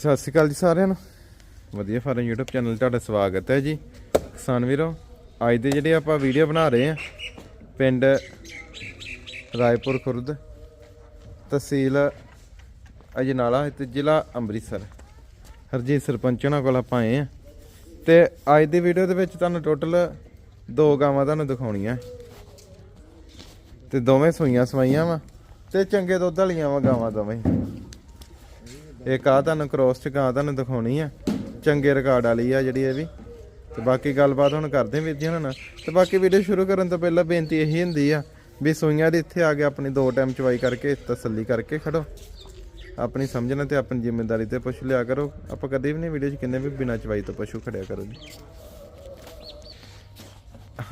ਸਤਿ ਸ਼੍ਰੀ ਅਕਾਲ ਜੀ ਸਾਰਿਆਂ ਨੂੰ। ਵਧੀਆ ਫਾਰਮ YouTube ਚੈਨਲ ਤੁਹਾਡਾ ਸਵਾਗਤ ਹੈ ਜੀ। ਕਿਸਾਨ ਵੀਰੋ, ਅੱਜ ਦੇ ਜਿਹੜੇ ਆਪਾਂ ਵੀਡੀਓ ਬਣਾ ਰਹੇ ਆ ਪਿੰਡ ਰਾਏਪੁਰ ਖੁਰਦ ਤਹਿਸੀਲ ਅਜਨਾਲਾ ਤੇ ਜ਼ਿਲ੍ਹਾ ਅੰਮ੍ਰਿਤਸਰ। ਹਰਜੀਤ ਸਰਪੰਚ ਉਹਨਾਂ ਕੋਲ ਆਪਾਂ ਆਏ ਆ ਤੇ ਅੱਜ ਦੀ ਵੀਡੀਓ ਦੇ ਵਿੱਚ ਤੁਹਾਨੂੰ ਟੋਟਲ ਦੋ ਗਾਵਾਂ ਤੁਹਾਨੂੰ ਦਿਖਾਉਣੀਆਂ। ਤੇ ਦੋਵੇਂ ਸੂਈਆਂ ਸਵਾਈਆਂ ਵਾ ਤੇ ਚੰਗੇ ਦੁੱਧ ਵਾਲੀਆਂ ਵਾ ਗਾਵਾਂ ਦੋਵੇਂ। ਇੱਕ ਆ ਤੁਹਾਨੂੰ ਕ੍ਰੋਸ ਚ ਗਾਂ ਤੁਹਾਨੂੰ ਦਿਖਾਉਣੀ ਆ। ਚੰਗੇ ਰਿਕਾਰਡ ਵਾਲੀ ਆ ਜਿਹੜੀ ਇਹ ਵੀ। ਤੇ ਬਾਕੀ ਗੱਲਬਾਤ ਹੁਣ ਕਰਦੇ ਵੀਰ ਜੀ ਉਹਨਾਂ ਨਾਲ ਤੇ ਬਾਕੀ ਵੀਡੀਓ ਸ਼ੁਰੂ ਕਰਨ ਤੋਂ ਪਹਿਲਾਂ ਬੇਨਤੀ ਇਹੀ ਹੁੰਦੀ ਆ ਵੀ ਸੂਈਆਂ ਦੇ ਇੱਥੇ ਆ ਕੇ ਆਪਣੀ ਦੋ ਟਾਈਮ ਚਵਾਈ ਕਰਕੇ, ਤਸੱਲੀ ਕਰਕੇ ਖੜੋ। ਆਪਣੀ ਸਮਝਣਾ ਤੇ ਆਪਣੀ ਜ਼ਿੰਮੇਵਾਰੀ ਤੇ ਪਸ਼ੂ ਲਿਆ ਕਰੋ। ਆਪਾਂ ਕਦੇ ਵੀ ਨਹੀਂ ਵੀਡੀਓ 'ਚ ਕਿੰਨੇ ਵੀ ਬਿਨਾਂ ਚਵਾਈ ਤੋਂ ਪਸ਼ੂ ਖੜਿਆ ਕਰੋ ਜੀ।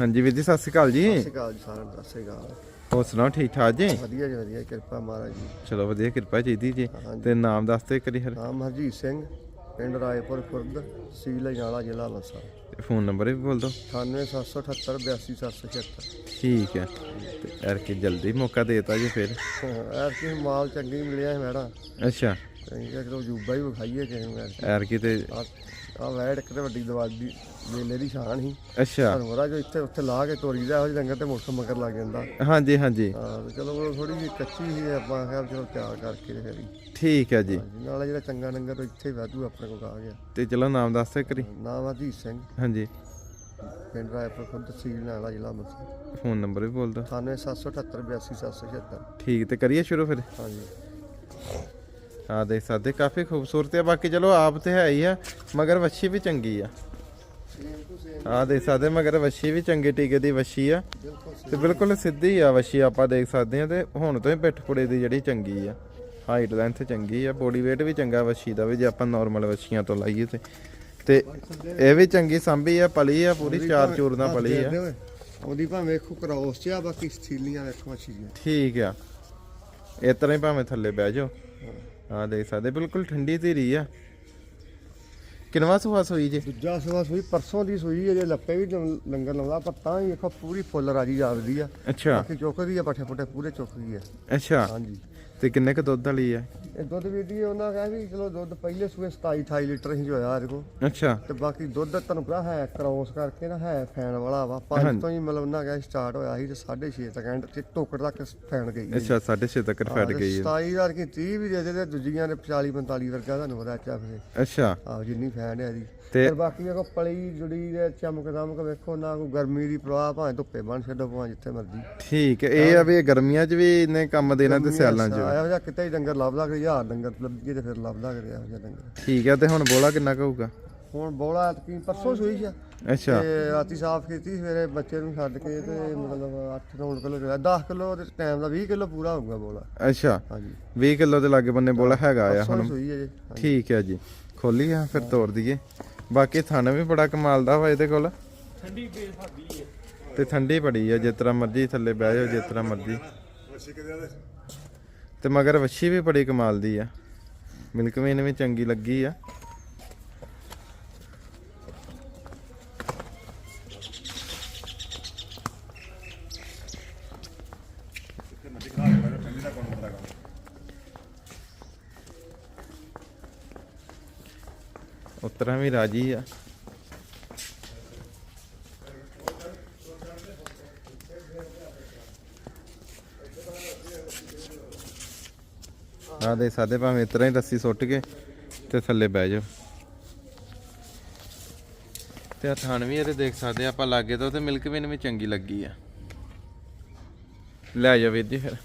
ਹਾਂਜੀ ਵੀਰ ਜੀ, ਸਤਿ ਸ਼੍ਰੀ ਅਕਾਲ ਜੀ। ਸਤਿ ਸ਼੍ਰੀ ਅਕਾਲ ਜੀ ਸਾਰਿਆਂ ਨੂੰ, ਸਤਿ ਸ਼੍ਰੀ ਅਕਾਲ। ਹੋਰ ਸੁਣਾਓ ਠੀਕ ਠਾਕ ਜੀ? ਵਧੀਆ ਜੀ ਵਧੀਆ ਕਿਰਪਾ ਮਹਾਰਾਜ ਜੀ। ਚਲੋ ਵਧੀਆ ਕਿਰਪਾ ਚਾਹੀਦੀ ਜੀ। ਹਾਂਜੀ। ਤੇ ਨਾਮ ਦੱਸਦੇ ਕਰੀ ਹਰ। ਨਾਮ ਹਰਜੀਤ ਸਿੰਘ ਪਿੰਡ ਰਾਏਪੁਰ ਖੁਰਦ ਤਹਿਸੀਲ ਅਜਨਾਲਾ ਜ਼ਿਲ੍ਹਾ ਅੰਮ੍ਰਿਤਸਰ। ਫੋਨ ਨੰਬਰ ਵੀ ਬੋਲ ਦਿਓ। 98778 82776 ਠੀਕ ਹੈ। ਤੇ ਯਾਰ ਕਿ ਜਲਦੀ ਮੌਕਾ ਦੇਤਾ ਜੀ ਫਿਰ। ਐਰ ਕੀ ਮਾਲ ਚੰਗੀ ਮਿਲਿਆ ਹੈ ਮੈਡਮ। ਅੱਛਾ। ਚੰਗਾ ਚਲੋ ਜੂਬਾ ਹੀ ਵਿਖਾਈਏ ਕਿਸੇ ਨੂੰ ਐਰ ਕਿ ਤੇ ਆ ਵੈੜ ਇੱਕ ਤੇ ਵੱਡੀ ਦਵਾਈ ਦੀ ਮੇਲੇ ਦੀ ਸ਼ਾਨ ਸੀ ਅੱਛਾ। ਪਤਾ ਜੋ ਇੱਥੇ ਉੱਥੇ ਲਾ ਕੇ ਤੋਰੀ ਦਾ ਜਿਹੇ ਡੰਗਰ ਤੇ ਮੁੱਖ ਮਗਰ ਲੱਗ ਜਾਂਦਾ। ਹਾਂਜੀ ਹਾਂਜੀ। ਹਾਂ ਤੇ ਚਲੋ ਉਹ ਥੋੜੀ ਜਿਹੀ ਕੱਚੀ ਸੀ ਆਪਾਂ ਕਿਹਾ ਚਲੋ ਤਿਆਰ ਕਰਕੇ ਤੇ ਫਿਰ। ਠੀਕ ਹੈ ਜੀ। ਨਾਲੇ ਜਿਹੜਾ ਚੰਗਾ ਡੰਗਰ ਉਹ ਇੱਥੇ ਵਾਧੂ ਆਪਣੇ ਕੋਲ ਆ ਗਿਆ। ਤੇ ਚਲੋ ਨਾਮ ਦੱਸਦੇ ਕਰੀ ਨਾਮ ਹਰਜੀਤ ਸਿੰਘ। ਹਾਂਜੀ। ਪਿੰਡ ਰਾਏਪੁਰ ਖੁਦ ਤਹਿਸੀਲ ਨਾਲਾ ਜ਼ਿਲ੍ਹਾ ਅੰਮ੍ਰਿਤਸਰ ਫੋਨ ਨੰਬਰ ਵੀ ਬੋਲ ਦਿਓ। 9778 82776 ਠੀਕ ਤੇ ਕਰੀਏ ਸ਼ੁਰੂ ਫਿਰ? ਹਾਂਜੀ। ਆ ਦੇਖ ਸਕਦੇ ਕਾਫੀ ਖੂਬਸੂਰਤ ਹੈ ਬਾਕੀ ਚਲੋ ਆਪ ਤੇ ਹੈ ਹੀ ਆ ਮਗਰ ਵੱਛੀ ਵੀ ਚੰਗੀ ਆ। ਆ ਦੇਖ ਸਕਦੇ ਮਗਰ ਵੱਛੀ ਵੀ ਚੰਗੇ ਟੀਕੇ ਦੀ ਵੱਛੀ ਆ। ਤੇ ਬਿਲਕੁਲ ਸਿੱਧੀ ਆ ਵੱਛੀ ਆਪਾਂ ਦੇਖ ਸਕਦੇ ਆ ਤੇ ਹੁਣ ਤੋਂ ਹੀ ਪਿੱਠ ਪੁੜੇ ਦੀ ਜਿਹੜੀ ਚੰਗੀ ਆ। ਹਾਈਟ ਲੈਂਥ ਚੰਗੀ ਆ ਬੋਡੀ weight ਵੀ ਚੰਗਾ ਵੱਛੀ ਦਾ ਵੀ ਜੇ ਆਪਾਂ ਨਾਰਮਲ ਵੱਛੀਆਂ ਤੋਂ ਲਾਈਏ ਤੇ। ਤੇ ਇਹ ਵੀ ਚੰਗੀ ਸੰਭੀ ਆ ਪਲੀ ਆ ਪੂਰੀ ਚਾਰ ਚੂਰ ਨਾਲ ਪਲੀ ਆ। ਉਹਦੀ ਭਾਵੇਂ ਵੇਖੋ ਕ੍ਰੋਸ ਚ ਆ ਬਾਕੀ ਸਥੀਲੀਆਂ ਵੇਖੋ ਜੀ ਠੀਕ ਆ। ਇਸ ਤਰ੍ਹਾਂ ਹੀ ਭਾਵੇਂ ਥੱਲੇ ਬਹਿ ਜਾਓ। ਆ ਦੇਖ ਸਕਦੇ ਬਿਲਕੁਲ ਠੰਡੀ ਧੀਰੀ ਆ। ਕਿਨਵਾ ਸੁਹਾ ਸੋਈ ਜੀ? ਦੂਜਾ ਸਵਾ ਸੂਈ ਪਰਸੋਂ ਦੀ ਸੂਈ ਹੈ ਜੇ ਲੱਪੇ ਵੀ ਲੰ- ਲੰਗਰ ਲਾਉਂਦਾ ਪਰ ਤਾਂ ਹੀ ਵੇਖੋ ਪੂਰੀ ਫੁੱਲ ਰਾਜੀ ਜਾਪਦੀ ਆ। ਅੱਛਾ। ਬਾਕੀ ਚੁੱਕਦੀ ਆ ਪੱਠੇ ਪੁੱਠੇ ਪੂਰੇ ਚੁੱਕਦੀ ਆ। ਅੱਛਾ। ਹਾਂਜੀ। ਤੇ ਕਿੰਨੇ ਕ ਦੁੱਧ ਵਾਲੀ ਆ? ਇਹ ਦੁੱਧ ਵੀ ਦੀ ਉਹਨਾਂ ਕਹੇ ਵੀ ਚਲੋ ਦੁੱਧ ਪਹਿਲੇ ਸੂਏ 27 28 ਲੀਟਰ ਹੀ ਹੋਇਆ ਇਹਦੇ ਕੋਲ। ਅੱਛਾ। ਤੇ ਬਾਕੀ ਦੁੱਧ ਤੁਹਾਨੂੰ ਪਤਾ ਹੈ ਕ੍ਰੋਸ ਕਰਕੇ ਨਾ ਹੈ ਫੈਨ ਵਾਲਾ ਵਾ। ਪੰਜ ਤੋਂ ਹੀ ਮਤਲਬ ਉਹਨਾਂ ਕਹੇ ਸਟਾਰਟ ਹੋਇਆ ਸੀ ਤੇ 6.5 ਤੱਕ ਐਂਡ ਤੇ ਟੋਕਰ ਤੱਕ ਫੈਨ ਗਈ ਹੈ। ਅੱਛਾ 6.5 ਤੱਕ ਫੈਟ ਗਈ ਹੈ 27 ਹਜ਼ਾਰ ਕੀ 30 ਵੀ ਦੇ ਦੇ ਤੇ ਦੂਜੀਆਂ ਦੇ 40 45 ਵਰਗਾ ਤੁਹਾਨੂੰ ਪਤਾ ਚਾ ਫਿਰ। ਅੱਛਾ। ਆਹ ਜਿੰਨੀ ਫੈਨ ਹੈ ਦੀ ਤੇ ਬਾਕੀ ਵੇਖੋ ਪਲੀ ਜੁੜੀ ਦੇ ਚਮਕ ਦਮਕ ਵੇਖੋ ਨਾ ਕੋਈ ਗਰਮੀ ਦੀ ਪ੍ਰਵਾਹ ਭਾਵੇਂ ਧੁੱਪੇ ਬਣ ਛੱਡੋ ਭਾਵੇਂ ਜਿੱਥੇ ਮਰਜ਼ੀ। ਠੀਕ ਹੈ ਇਹ ਆ ਵੀ ਗਰਮੀਆਂ 'ਚ ਵੀ ਇਹਨੇ ਕੰਮ ਦੇਣਾ ਤੇ ਸਿਆਲਾਂ 'ਚ। ਇਹੋ ਜਿਹਾ ਕਿਤੇ ਹੀ ਡੰਗਰ ਲੱਭਦਾ ਕਿ ਹਜ਼ਾਰ ਡੰਗਰ ਲੱਭੀਏ ਤੇ ਫਿਰ ਲੱਭਦਾ ਕਰਿਆ ਇਹੋ ਜਿਹਾ ਡੰਗਰ। ਠੀਕ ਹੈ ਤੇ ਹੁਣ ਬੋਲਾ ਕਿੰਨਾ ਕੁ ਹੋਊਗਾ? ਹੁਣ ਬੋਲਾ ਕੀ ਪਰਸੋਂ ਸੂਈ ਆ ਅੱਛਾ। ਤੇ ਰਾਤੀ ਸਾਫ਼ ਕੀਤੀ ਸਵੇਰੇ ਬੱਚੇ ਨੂੰ ਛੱਡ ਕੇ ਤੇ ਮਤਲਬ 8-9 ਕਿਲੋ 10 ਕਿਲੋ ਦੇ ਟਾਈਮ ਦਾ 20 ਕਿਲੋ ਪੂਰਾ ਹੋਊਗਾ ਬੋਲਾ ਅੱਛਾ। ਹਾਂਜੀ। 20 ਕਿਲੋ ਦੇ ਲਾਗੇ ਬੰਨੇ ਬੋਲਾ ਹੈਗਾ ਆ ਹੁਣ। ਜੀ। ਠੀਕ ਹੈ ਜੀ। ਖੋਲੀ ਆ ਫਿਰ ਤੋੜ ਦਈਏ। ਬਾਕੀ ਥਣ ਵੀ ਬੜਾ ਕਮਾਲ ਦਾ ਵਾ ਇਹਦੇ ਕੋਲ। ਠੰਡੀ ਬੇਸਾਦੀ ਹੈ ਤੇ ਠੰਡੀ ਬੜੀ ਆ ਜਿਸ ਤਰ੍ਹਾਂ ਮਰਜ਼ੀ ਥੱਲੇ ਬਹਿ ਜਾਓ ਜਿਸ ਤਰ੍ਹਾਂ ਮਰਜ਼ੀ। ਤੇ ਮਗਰ ਵੱਛੀ ਵੀ ਬੜੀ ਕਮਾਲ ਦੀ ਆ। ਮਿਲਕ ਵੇਨ ਵੀ ਚੰਗੀ ਲੱਗੀ ਆ। ਉਤਰਾ ਵੀ ਰਾਜੀ ਆ। ਆ ਦੇ ਸਾਦੇ ਭਾਵੇਂ ਇਤਰਾ ਹੀ ਰੱਸੀ ਸੁੱਟ ਕੇ ਤੇ ਥੱਲੇ ਬਹਿ ਜਾਓ। ਤੇ ਆ ਥਾਣ ਵੀ ਇਹਦੇ ਦੇਖ ਸਕਦੇ ਆਪਾਂ ਲਾਗੇ ਤੋਂ ਤੇ ਮਿਲਕ ਵੀ ਵੀ ਚੰਗੀ ਲੱਗੀ ਆ। ਲੈ ਜਾ ਵੀਰ ਜੀ ਫਿਰ।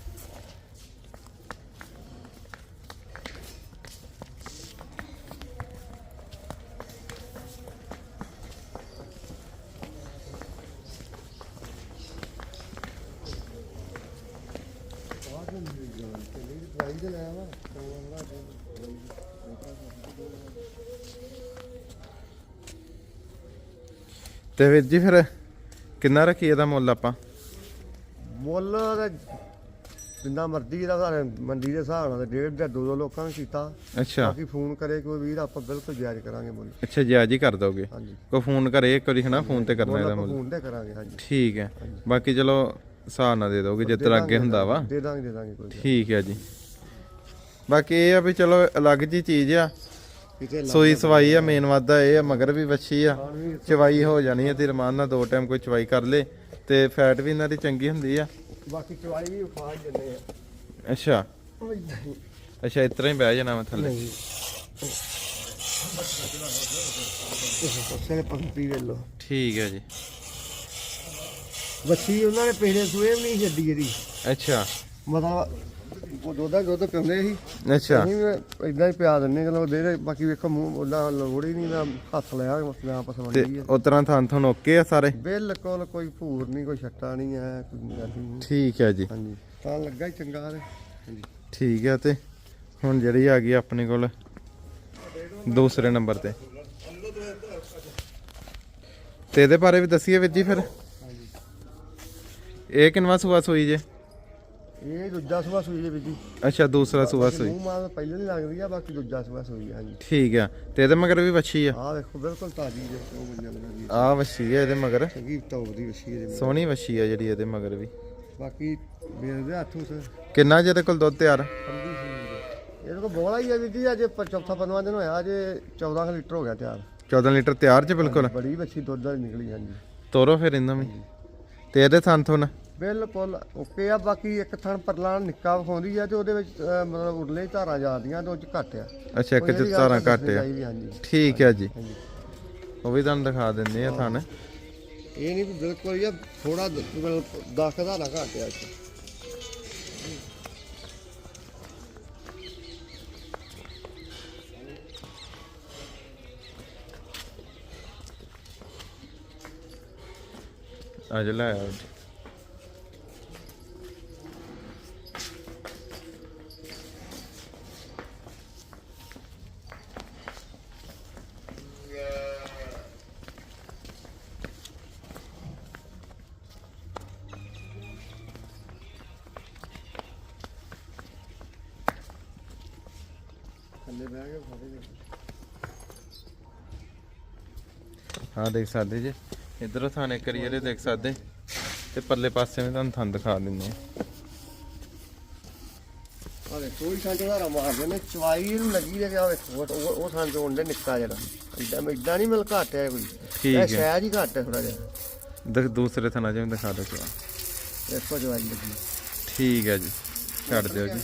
ਤੇ ਵੀਰ ਜੀ ਫਿਰ ਕਿੰਨਾ ਰੱਖੀ ਇਹਦਾ ਮੁੱਲ ਆਪਾਂ? ਮੁੱਲ ਤੇ ਜਿੰਨਾ ਮਰਜ਼ੀ ਦਾ ਸਾਰੇ ਮੰਡੀ ਦੇ ਹਿਸਾਬ ਨਾਲ ਡੇਢ ਜਾਂ ਦੋ ਦੋ ਲੋਕਾਂ ਨੇ ਕੀਤਾ। ਅੱਛਾ। ਬਾਕੀ ਫੋਨ ਕਰੇ ਕੋਈ ਵੀਰ ਆਪਾਂ ਬਿਲਕੁਲ ਜਾਇਜ਼ ਕਰਾਂਗੇ ਮੁੱਲ। ਅੱਛਾ ਜਾਇਜ਼ ਹੀ ਕਰ ਦੋਗੇ। ਹਾਂਜੀ। ਕੋ ਫੋਨ ਕਰੇ ਇੱਕ ਵਾਰੀ ਹਨਾ ਫੋਨ ਤੇ ਕਰਨਾ ਮੁੱਲ ਇਹਦਾ ਆਪਾਂ ਮੁੱਲ। ਫੋਨ ਤੇ ਕਰਾਂਗੇ ਹਾਂਜੀ। ਠੀਕ ਹੈ। ਬਾਕੀ ਚਲੋ ਹਿਸਾਬ ਨਾਲ ਦੇ ਦੋਗੇ ਤਰ੍ਹਾਂ ਅੱਗੇ ਹੁੰਦਾ ਵਾ। ਦੇ ਦਾਂਗੇ ਦੇ ਦਾਂਗੇ ਕੋਈ ਗੱਲ ਠੀਕ ਹੈ ਜੀ। ਬਾਕੀ ਇਹ ਆ ਵੀ ਚਲੋ ਅਲੱਗ ਜੀ ਚੀਜ਼ ਆ। ਸੋਈ ਸਵਾਈ ਆ ਮੇਨ ਵਾਦਾ ਇਹ ਆ ਮਗਰ ਵੀ ਵੱਛੀ ਆ। ਚਵਾਈ ਹੋ ਜਾਣੀ ਆ ਤੇ ਰਮਾਨ ਨਾਲ ਦੋ ਟਾਈਮ ਕੋਈ ਚਵਾਈ ਕਰ ਲੇ। ਤੇ ਫੈਟ ਵੀ ਇਹਨਾਂ ਦੀ ਚੰਗੀ ਹੁੰਦੀ ਆ। ਬਾਕੀ ਚਵਾਈ ਵੀ ਖਾ ਜੰਨੇ ਆ। ਅੱਛਾ। ਅੱਛਾ ਇਸ ਤਰ੍ਹਾਂ ਹੀ ਬਹਿ ਜਾਣਾ ਮੈਂ ਥੱਲੇ। ਵੇ ਲੋ ਠੀਕ ਹੈ ਜੀ। ਬੱਚੀ ਉਹਨਾਂ ਨੇ ਪਹਿਲੇ ਸੂਏ ਵੀ ਨਹੀਂ ਛੱਡੀ ਇਹਦੀ। ਅੱਛਾ। ਮਤਲਬ ਉਹ ਦੋਦਾ ਦੁੱਧ ਪਿਉਂਦੇ ਸੀ। ਅੱਛਾ। ਅਸੀਂ ਵੀ ਇਦਾਂ ਹੀ ਪਿਆ ਦਿੰਨੇ ਚਲੋ ਦੇ ਦੇ ਬਾਕੀ ਵੇਖੋ ਮੂੰਹ ਉਹਦਾ ਲੋੜ ਹੀ ਨਹੀਂ ਨਾ ਹੱਥ ਲਿਆ ਮੈਂ ਆਪਸ ਤੇ ਵੰਡੀ ਹੈ ਉਸ ਤਰ੍ਹਾਂ ਥਾਂ ਥਣ ਓਕੇ ਆ ਸਾਰੇ? ਬਿਲਕੁਲ ਕੋਈ ਭੂਰ ਨਹੀਂ ਕੋਈ ਛੱਟਾ ਨਹੀਂ ਹੈ ਕੋਈ ਗੱਲ ਹੀ ਨਹੀਂ। ਠੀਕ ਹੈ ਜੀ। ਹਾਂਜੀ ਤਾਂ ਲੱਗਾ ਹੀ ਚੰਗਾ ਤੇ। ਹਾਂਜੀ। ਠੀਕ ਹੈ ਤੇ ਹੁਣ ਜਿਹੜੀ ਆ ਗਈ ਆਪਣੇ ਕੋਲ ਦੂਸਰੇ ਨੰਬਰ ਤੇ। ਤੇ ਇਹਦੇ ਬਾਰੇ ਵੀ ਦੱਸੀਏ ਵੀਰ ਜੀ ਫਿਰ। ਇਹ ਕਿੰਨਵਾ ਸੂਆ ਸੂਈ ਜੇ? ਇਹ ਦੂਜਾ ਸੁਭਾ ਸੂਈ ਦੇ ਵਿੱਚ ਜੀ ਅੱਛਾ ਦੂਸਰਾ ਸੂਆ ਸੂਈ। ਮੂੰਹ ਮਾਲ ਪਹਿਲੇ ਨਹੀਂ ਲੱਗਦੀ ਆ ਬਾਕੀ ਦੂਜਾ ਸੁਭਾ ਸੂਈ ਆ ਹਾਂਜੀ। ਠੀਕ ਆ ਤੇ ਇਹਦੇ ਮਗਰ ਵੀ ਵੱਛੀ ਆ? ਆਹ ਵੇਖੋ ਬਿਲਕੁਲ ਤਾਜ਼ੀ ਜੇ ਉਹ ਬੰਦੇ ਦੀ ਆ ਵੱਛੀ ਆ ਇਹਦੇ ਮਗਰ। ਚੰਗੀ ਟੌਪ ਦੀ ਵਸ਼ੀ ਇਹਦੇ ਸੋਹਣੀ ਵੱਛੀ ਆ ਜਿਹੜੀ ਇਹਦੇ ਮਗਰ ਵੀ। ਬਾਕੀ ਮੇਰੇ ਦੇ ਹੱਥੋਂ ਸਰ ਕਿੰਨਾ ਜਿਹਦੇ ਕੋਲ ਦੁੱਧ ਤਿਆਰ? ਸੀ ਇਹਦੇ ਕੋਲ ਬੋਲਾ ਹੀ ਆ ਵੀ ਜੀ ਅੱਜ ਪ- ਚੌਥਾ ਪੰਜਵਾਂ ਦਿਨ ਹੋਇਆ ਅੱਜ 14 ਕੁ ਲੀਟਰ ਹੋ ਗਿਆ ਤਿਆਰ। 14 ਲੀਟਰ ਤਿਆਰ ਚ ਬਿਲਕੁਲ? ਬੜੀ ਵੱਛੀ ਦੁੱਧ ਵਾਲੀ ਨਿਕਲੀ ਹਾਂਜੀ। ਤੋਰੋ ਫਿਰ ਇਹਨਾਂ ਵੀ। ਤੇ ਇਹਦੇ ਥਣ ਥੁਣ ਬਿਲਕੁਲ ਓਕੇ ਆ ਬਾਕੀ ਇੱਕ ਥਣ ਪਰਲਾ ਨਿੱਕਾ ਵਿਖਾਉਂਦੀ ਆ ਤੇ ਉਹਦੇ ਵਿੱਚ ਅਹ, ਮਤਲਬ ਉਰਲੇ ਧਾਰਾਂ ਜਾਂਦੀਆਂ ਤੇ ਉਹ ਚ ਘੱਟ ਆ। ਅੱਛਾ ਇੱਕ ਚ ਇਹਦੀ ਗੱਲ ਧਾਰਾਂ ਤਾਂ ਘੱਟ ਆ। ਚਾਹੀਦੀ, ਹਾਂਜੀ। ਠੀਕ ਹੈ ਜੀ। ਹਾਂਜੀ। ਉਹ ਵੀ ਤੁਹਾਨੂੰ ਦਿਖਾ ਦਿੰਦੇ ਆ ਥਣ। ਇਹ ਨਹੀਂ ਵੀ ਬਿਲਕੁਲ ਆ ਥੋੜਾ ਮਤਲਬ 10 ਧਾਰਾਂ ਘੱਟ ਆ ਇੱਥੇ। ਅੱਜ ਲੈ ਆਓ ਥੱਲੇ ਬਹਿ ਕੇ ਫੜੇ ਦੇ ਹਾਂ ਦੇਖ ਸਕਦੇ ਜੀ। ਇਧਰੋਂ ਥਾਣੇ ਕਰੀਅਰ ਦੇਖ ਸਕਦੇ। ਤੇ ਪਰਲੇ ਪਾਸੇ ਵੀ ਤੁਹਾਨੂੰ ਥਣ ਦਿਖਾ ਦਿੰਦੇ ਆ ਆ ਵੇਖੋ ਹੀ ਸੰਜ ਧਾਰਾਂ ਮਾਰਦੇ ਨੇ। ਚਵਾਈ ਇਹਨੂੰ ਲੱਗੀ ਦੇ ਆ ਵੇਖੋ ਉਹ ਉਹ ਸੰਜ ਹੁੰਦੇ ਨਿੱਕਾ ਜਿਹੜਾ। ਇਦਾਂ ਇਦਾਂ ਨਹੀਂ ਮਿਲ ਘੱਟ ਹੈ ਕੋਈ। ਠੀਕ ਇਹ ਹੈ। ਸ਼ਾਇਦ ਹੀ ਘੱਟ ਹੈ ਥੋੜਾ ਜਿਹਾ। ਦੇਖ ਦੂਸਰੇ ਥਣਾ ਜਿਵੇਂ ਦਿਖਾ ਦਿਓ ਚਵਾ ਦੇਖੋ ਚਵਾਈ ਲੱਗੀ। ਠੀਕ ਹੈ ਜੀ। ਛੱਡ ਦਿਓ ਜੀ।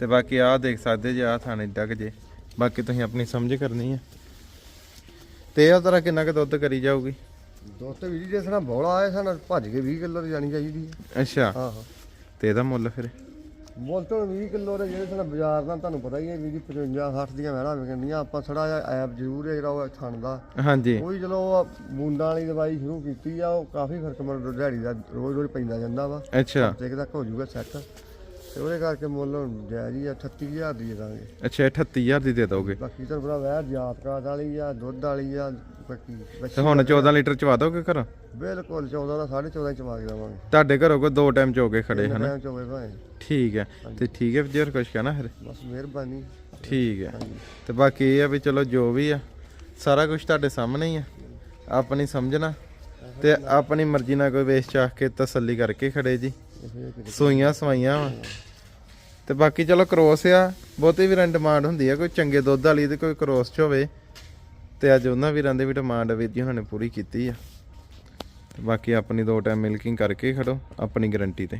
ਤੇ ਬਾਕੀ ਆਹ ਦੇਖ ਸਕਦੇ ਜੀ ਆਹ ਥਾਣੇ ਡੱਗ ਜੇ। ਬਾਕੀ ਤੁਸੀਂ ਆਪਣੀ ਸਮਝ ਕਰਨੀ ਹੈ ਤੇ ਇਹ ਤਰ੍ਹਾਂ ਕਿੰਨਾ ਕੁ ਦੁੱਧ ਕਰੀ ਜਾਊਗੀ? ਦੋਸਤ ਵੀ ਜੇ ਸਣਾ ਬੋਲਾ ਆਇਆ ਸਾਨੂੰ ਭੱਜ ਕੇ 20 ਕਿਲੋ ਦੀ ਜਾਣੀ ਚਾਹੀਦੀ ਹੈ ਅੱਛਾ। ਹਾਂ ਹਾਂ ਤੇ ਇਹਦਾ ਮੁੱਲ ਫਿਰ? ਮੁੱਲ ਤੋਂ 20 ਕਿਲੋ ਦੇ ਜਿਹੜੇ ਸਣਾ ਬਾਜ਼ਾਰ ਦਾ ਤੁਹਾਨੂੰ ਪਤਾ ਹੀ ਹੈ ਵੀ 55 60 ਦੀਆਂ ਵਹਿਣਾ ਵਿਕਣੀਆਂ। ਆਪਾਂ ਥੋੜਾ ਜਿਹਾ ਐਪ ਜ਼ਰੂਰ ਹੈ ਜਿਹੜਾ ਉਹ ਥਣ ਦਾ। ਹਾਂਜੀ। ਉਹ ਵੀ ਚਲੋ ਉਹ ਬੂੰਦਾਂ ਵਾਲੀ ਦਵਾਈ ਸ਼ੁਰੂ ਕੀਤੀ ਆ ਉਹ ਕਾਫੀ ਫ਼ਰਕ ਮਰ ਦਿਹਾੜੀ ਦਾ ਰੋਜ਼ ਰੋਜ਼ ਪੈਂਦਾ ਜਾਂਦਾ ਵਾ। ਅੱਛਾ। ਤੇ ਤੱਕ ਹੋ ਜਾਊਗਾ ਸੈੱਟ ਤੇ ਉਹਦੇ ਕਰਕੇ ਮੁੱਲ ਹੁਣ ਜਾਇਜ਼ ਹੀ ਆ 38000 ਦੀ ਦੇ ਦਾਂਗੇ ਅੱਛਾ 38000 ਦੀ ਦੇ ਦੋਗੇ? ਬਾਕੀ ਤੁਹਾਨੂੰ ਪਤਾ ਵੈਰ ਜਾਤ ਕਾਟ ਵਾਲੀ ਆ ਦੁੱਧ ਵਾਲੀ ਆ ਬਾਕੀ ਤੇ ਹੁਣ 14 ਲੀਟਰ ਚਵਾ ਦੋਗੇ ਘਰ? ਬਿਲਕੁਲ 14 ਦਾ 14.5 ਚ ਮਾਗ ਦੇਵਾਂਗੇ। ਤੁਹਾਡੇ ਘਰੋਂ ਕੋਈ ਦੋ ਟਾਈਮ ਚੋਗੇ ਖੜੇ ਹਨਾ? ਟਾਈਮ ਚ ਹੋਵੇ ਭਾਵੇਂ। ਠੀਕ ਹੈ ਤੇ ਠੀਕ ਹੈ ਜੀ ਹੋਰ ਕੁਝ ਕਹਿਣਾ ਫਿਰ। ਬਸ ਮਿਹਰਬਾਨੀ। ਠੀਕ ਹੈ। ਤੇ ਬਾਕੀ ਇਹ ਆ ਵੀ ਚਲੋ ਜੋ ਵੀ ਆ ਸਾਰਾ ਕੁਝ ਤੁਹਾਡੇ ਸਾਹਮਣੇ ਹੀ ਆ। ਆਪਣੀ ਸਮਝਣਾ ਤੇ ਆਪਣੀ ਮਰਜ਼ੀ ਨਾਲ ਕੋਈ ਵੇਚ ਚਾਹ ਕੇ ਤਸੱਲੀ ਕਰਕੇ ਖੜੇ ਜੀ। ਕਿਤੇ ਸੂਈਆਂ, ਸਵਾਈਆਂ ਵਾ। ਤੇ ਬਾਕੀ ਚਲੋ ਕ੍ਰੋਸ ਆ, ਬਹੁਤੀ ਵੀਰਾਂ ਦੀ ਡਿਮਾਂਡ ਹੁੰਦੀ ਆ, ਕੋਈ ਚੰਗੇ ਦੁੱਧ ਵਾਲੀ ਤੇ ਕੋਈ ਕ੍ਰੋਸ ਚ ਹੋਵੇ। ਤੇ ਅੱਜ ਉਹਨਾਂ ਵੀਰਾਂ ਦੀ ਵੀ ਡਿਮਾਂਡ ਵੀਰ ਜੀ ਉਹਨਾਂ ਪੂਰੀ ਕੀਤੀ ਆ। ਤੇ ਬਾਕੀ ਆਪਣੀ ਦੋ ਟਾਈਮ ਮਿਲਕਿੰਗ ਕਰਕੇ ਖੜੋ, ਆਪਣੀ ਗਾਰੰਟੀ ਤੇ।